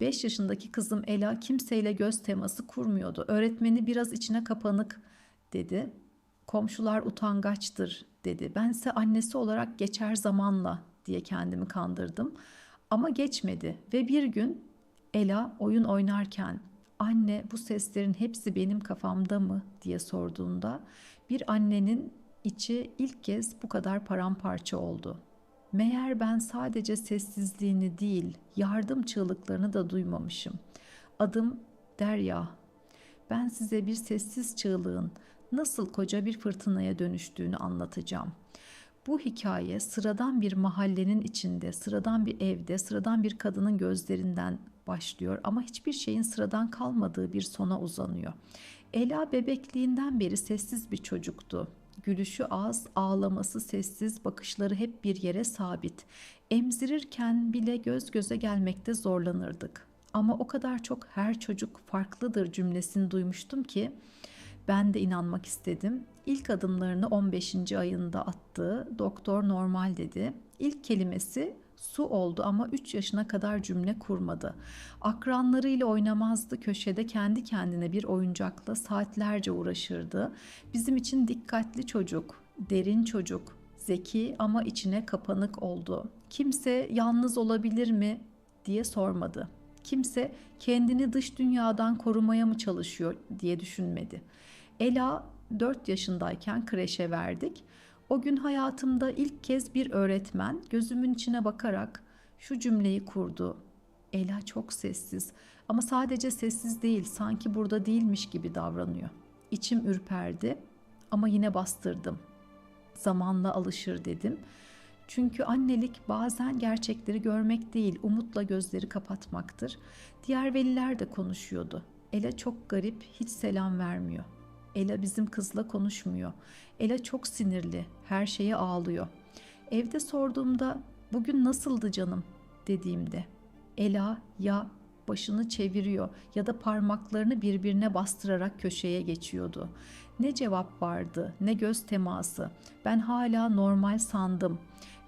5 yaşındaki kızım Ela kimseyle göz teması kurmuyordu. Öğretmeni biraz içine kapanık dedi. Komşular utangaçtır dedi. Bense annesi olarak geçer zamanla diye kendimi kandırdım. Ama geçmedi ve bir gün Ela oyun oynarken anne bu seslerin hepsi benim kafamda mı diye sorduğunda bir annenin içi ilk kez bu kadar paramparça oldu. Meğer ben sadece sessizliğini değil, yardım çığlıklarını da duymamışım. Adım Derya. Ben size bir sessiz çığlığın nasıl koca bir fırtınaya dönüştüğünü anlatacağım. Bu hikaye sıradan bir mahallenin içinde, sıradan bir evde, sıradan bir kadının gözlerinden başlıyor ama hiçbir şeyin sıradan kalmadığı bir sona uzanıyor. Ela bebekliğinden beri sessiz bir çocuktu. Gülüşü az, ağlaması sessiz, bakışları hep bir yere sabit. Emzirirken bile göz göze gelmekte zorlanırdık. Ama o kadar çok her çocuk farklıdır cümlesini duymuştum ki ben de inanmak istedim. İlk adımlarını 15. ayında attı. Doktor normal dedi. İlk kelimesi su oldu ama 3 yaşına kadar cümle kurmadı. Akranlarıyla oynamazdı köşede kendi kendine bir oyuncakla saatlerce uğraşırdı. Bizim için dikkatli çocuk, derin çocuk, zeki ama içine kapanık oldu. Kimse yalnız olabilir mi diye sormadı. Kimse kendini dış dünyadan korumaya mı çalışıyor diye düşünmedi. Ela 4 yaşındayken kreşe verdik. O gün hayatımda ilk kez bir öğretmen gözümün içine bakarak şu cümleyi kurdu. Ela çok sessiz ama sadece sessiz değil sanki burada değilmiş gibi davranıyor. İçim ürperdi ama yine bastırdım. Zamanla alışır dedim. Çünkü annelik bazen gerçekleri görmek değil, umutla gözleri kapatmaktır. Diğer veliler de konuşuyordu. Ela çok garip, hiç selam vermiyor. Ela bizim kızla konuşmuyor. Ela çok sinirli, her şeye ağlıyor. Evde sorduğumda bugün nasıldı canım dediğimde Ela ya başını çeviriyor ya da parmaklarını birbirine bastırarak köşeye geçiyordu. Ne cevap vardı, ne göz teması. Ben hala normal sandım.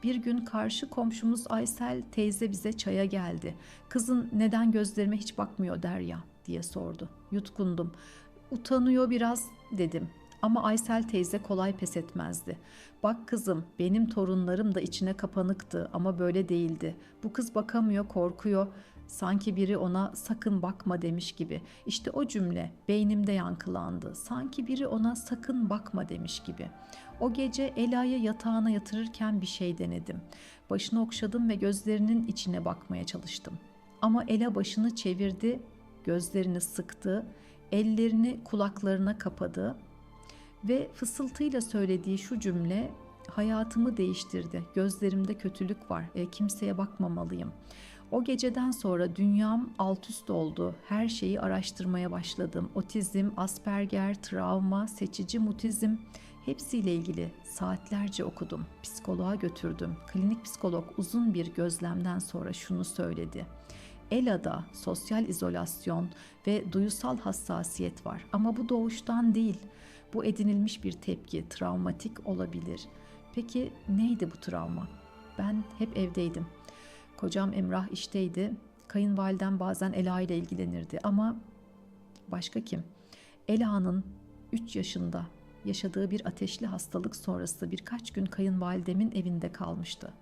Bir gün karşı komşumuz Aysel teyze bize çaya geldi. Kızın neden gözlerime hiç bakmıyor Derya diye sordu. Yutkundum. Utanıyor biraz dedim. Ama Aysel teyze kolay pes etmezdi. Bak kızım benim torunlarım da içine kapanıktı ama böyle değildi. Bu kız bakamıyor korkuyor. Sanki biri ona sakın bakma demiş gibi. İşte o cümle beynimde yankılandı. Sanki biri ona sakın bakma demiş gibi. O gece Ela'yı yatağına yatırırken bir şey denedim. Başını okşadım ve gözlerinin içine bakmaya çalıştım. Ama Ela başını çevirdi, gözlerini sıktı, ellerini kulaklarına kapadı ve fısıltıyla söylediği şu cümle hayatımı değiştirdi. Gözlerimde kötülük var. E, kimseye bakmamalıyım. O geceden sonra dünyam alt üst oldu. Her şeyi araştırmaya başladım. Otizm, Asperger, travma, seçici mutizm hepsiyle ilgili saatlerce okudum. Psikoloğa götürdüm. Klinik psikolog uzun bir gözlemden sonra şunu söyledi. Ela'da sosyal izolasyon ve duyusal hassasiyet var ama bu doğuştan değil. Bu edinilmiş bir tepki, travmatik olabilir. Peki neydi bu travma? Ben hep evdeydim. Kocam Emrah işteydi. Kayınvalidem bazen Ela ile ilgilenirdi ama başka kim? Ela'nın 3 yaşında yaşadığı bir ateşli hastalık sonrası birkaç gün kayınvalidemin evinde kalmıştı.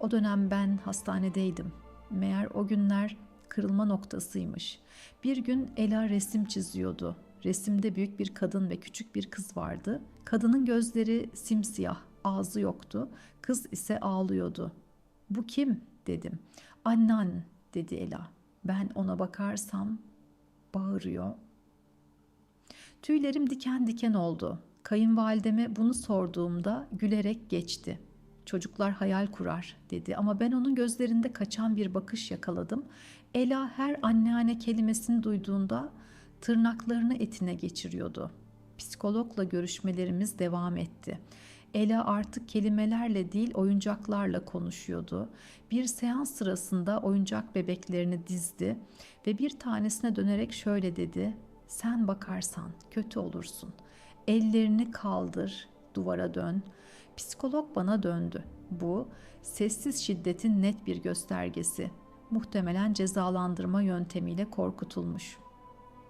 O dönem ben hastanedeydim. Meğer o günler kırılma noktasıymış. Bir gün Ela resim çiziyordu. Resimde büyük bir kadın ve küçük bir kız vardı. Kadının gözleri simsiyah, ağzı yoktu. Kız ise ağlıyordu. Bu kim dedim. Annen dedi Ela. Ben ona bakarsam bağırıyor. Tüylerim diken diken oldu. Kayınvalideme bunu sorduğumda gülerek geçti. Çocuklar hayal kurar dedi ama ben onun gözlerinde kaçan bir bakış yakaladım. Ela her anneanne kelimesini duyduğunda tırnaklarını etine geçiriyordu. Psikologla görüşmelerimiz devam etti. Ela artık kelimelerle değil oyuncaklarla konuşuyordu. Bir seans sırasında oyuncak bebeklerini dizdi ve bir tanesine dönerek şöyle dedi: "Sen bakarsan kötü olursun. Ellerini kaldır, duvara dön." Psikolog bana döndü. Bu sessiz şiddetin net bir göstergesi. Muhtemelen cezalandırma yöntemiyle korkutulmuş.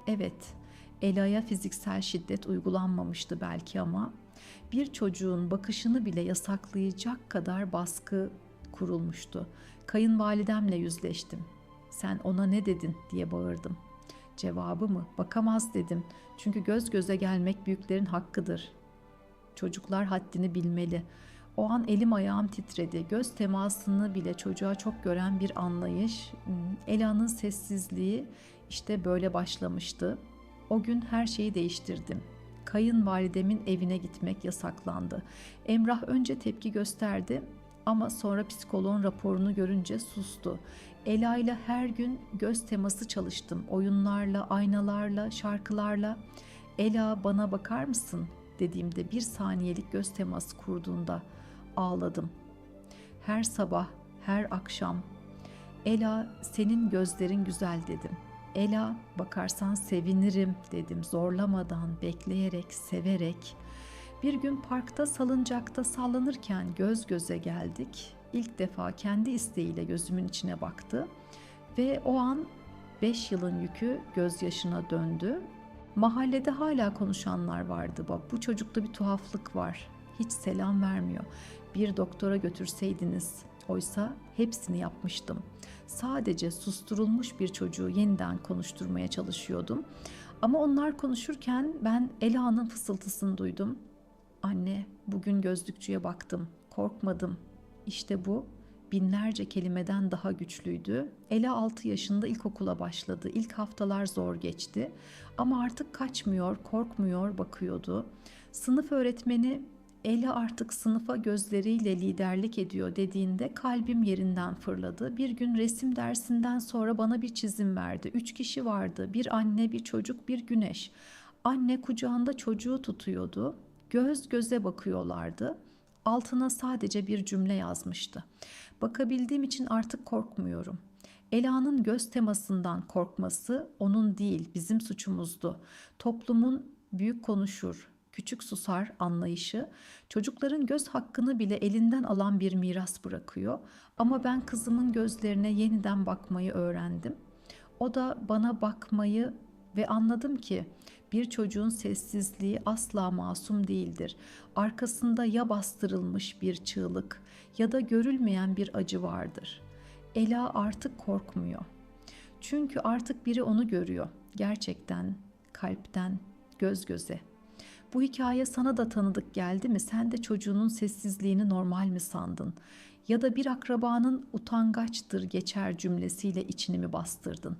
Evet, Ela'ya fiziksel şiddet uygulanmamıştı belki ama bir çocuğun bakışını bile yasaklayacak kadar baskı kurulmuştu. Kayınvalidemle yüzleştim. Sen ona ne dedin diye bağırdım. Cevabı mı? Bakamaz dedim. Çünkü göz göze gelmek büyüklerin hakkıdır. Çocuklar haddini bilmeli. O an elim ayağım titredi. Göz temasını bile çocuğa çok gören bir anlayış. Hmm, Ela'nın sessizliği işte böyle başlamıştı. O gün her şeyi değiştirdim. Kayınvalidemin evine gitmek yasaklandı. Emrah önce tepki gösterdi ama sonra psikoloğun raporunu görünce sustu. Ela ile her gün göz teması çalıştım. Oyunlarla, aynalarla, şarkılarla. Ela bana bakar mısın dediğimde bir saniyelik göz teması kurduğunda ağladım. Her sabah, her akşam Ela senin gözlerin güzel dedim. Ela bakarsan sevinirim dedim zorlamadan, bekleyerek, severek. Bir gün parkta salıncakta sallanırken göz göze geldik. İlk defa kendi isteğiyle gözümün içine baktı ve o an beş yılın yükü gözyaşına döndü. Mahallede hala konuşanlar vardı. Bak bu çocukta bir tuhaflık var. Hiç selam vermiyor. Bir doktora götürseydiniz. Oysa hepsini yapmıştım. Sadece susturulmuş bir çocuğu yeniden konuşturmaya çalışıyordum. Ama onlar konuşurken ben Ela'nın fısıltısını duydum. Anne, bugün gözlükçüye baktım. Korkmadım. İşte bu binlerce kelimeden daha güçlüydü. Ela 6 yaşında ilkokula başladı. İlk haftalar zor geçti. Ama artık kaçmıyor, korkmuyor, bakıyordu. Sınıf öğretmeni Ela artık sınıfa gözleriyle liderlik ediyor dediğinde kalbim yerinden fırladı. Bir gün resim dersinden sonra bana bir çizim verdi. Üç kişi vardı. Bir anne, bir çocuk, bir güneş. Anne kucağında çocuğu tutuyordu. Göz göze bakıyorlardı. Altına sadece bir cümle yazmıştı. Bakabildiğim için artık korkmuyorum. Ela'nın göz temasından korkması onun değil, bizim suçumuzdu. Toplumun büyük konuşur, küçük susar anlayışı çocukların göz hakkını bile elinden alan bir miras bırakıyor. Ama ben kızımın gözlerine yeniden bakmayı öğrendim. O da bana bakmayı ve anladım ki bir çocuğun sessizliği asla masum değildir. Arkasında ya bastırılmış bir çığlık ya da görülmeyen bir acı vardır. Ela artık korkmuyor. Çünkü artık biri onu görüyor. Gerçekten, kalpten, göz göze. Bu hikaye sana da tanıdık geldi mi? Sen de çocuğunun sessizliğini normal mi sandın? Ya da bir akrabanın utangaçtır geçer cümlesiyle içini mi bastırdın?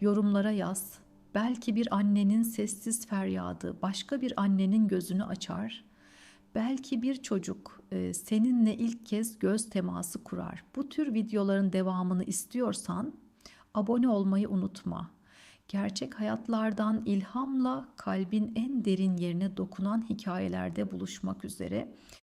Yorumlara yaz. Belki bir annenin sessiz feryadı başka bir annenin gözünü açar. Belki bir çocuk e, seninle ilk kez göz teması kurar. Bu tür videoların devamını istiyorsan abone olmayı unutma. Gerçek hayatlardan ilhamla kalbin en derin yerine dokunan hikayelerde buluşmak üzere.